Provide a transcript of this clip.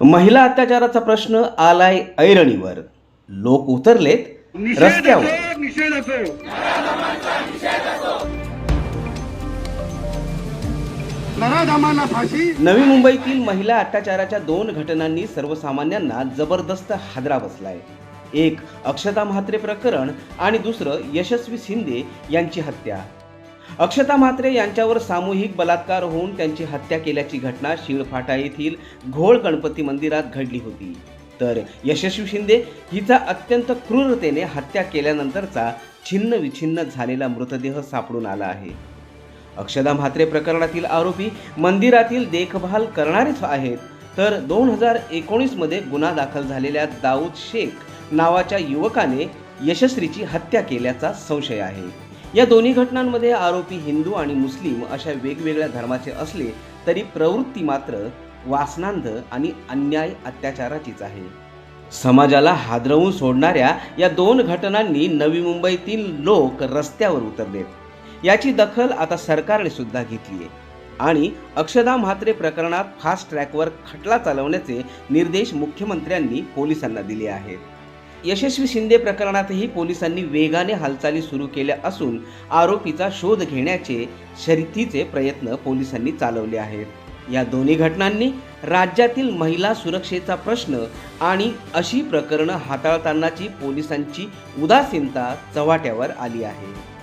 महिला अत्याचाराचा प्रश्न आलाय ऐरणीवर. लोक उतरलेत रस्त्यावर. नवी मुंबईतील महिला अत्याचाराच्या दोन घटनांनी सर्वसामान्यांना जबरदस्त हादरा बसलाय. एक अक्षता म्हात्रे प्रकरण आणि दुसरं यशस्वी शिंदे यांची हत्या. अक्षता म्हात्रे यांच्यावर सामूहिक बलात्कार होऊन त्यांची हत्या केल्याची घटना शिळफाटा येथील घोळ गणपती मंदिरात घडली होती. तर यशस्वी शिंदे हिचा अत्यंत क्रूरतेने हत्या केल्यानंतरचा छिन्न विछिन्न झालेला मृतदेह सापडून आला आहे. अक्षदा म्हात्रे प्रकरणातील आरोपी मंदिरातील देखभाल करणारेच आहेत. तर दोन हजार एकोणीसमध्ये गुन्हा दाखल झालेल्या दाऊद शेख नावाच्या युवकाने यशस्वीची हत्या केल्याचा संशय आहे. या दोन्ही घटनांमध्ये आरोपी हिंदू आणि मुस्लिम अशा वेगवेगळ्या धर्माचे असले तरी प्रवृत्ती मात्र वासनांध आणि अन्याय अत्याचाराचीच आहे. समाजाला हादरवून सोडणाऱ्या या दोन घटनांनी नवी मुंबईतील लोक रस्त्यावर उतरलेत. याची दखल आता सरकारने सुद्धा घेतली आहे. आणि अक्षदा म्हात्रे प्रकरणात फास्ट ट्रॅकवर खटला चालवण्याचे निर्देश मुख्यमंत्र्यांनी पोलिसांना दिले आहेत. यशस्वी शिंदे प्रकरणातही पोलिसांनी वेगाने हालचाली सुरू केल्या असून आरोपीचा शोध घेण्याचे शर्तीचे प्रयत्न पोलिसांनी चालवले आहेत. या दोन्ही घटनांनी राज्यातील महिला सुरक्षेचा प्रश्न आणि अशी प्रकरणं हाताळतानाची पोलिसांची उदासीनता चव्हाट्यावर आली आहे.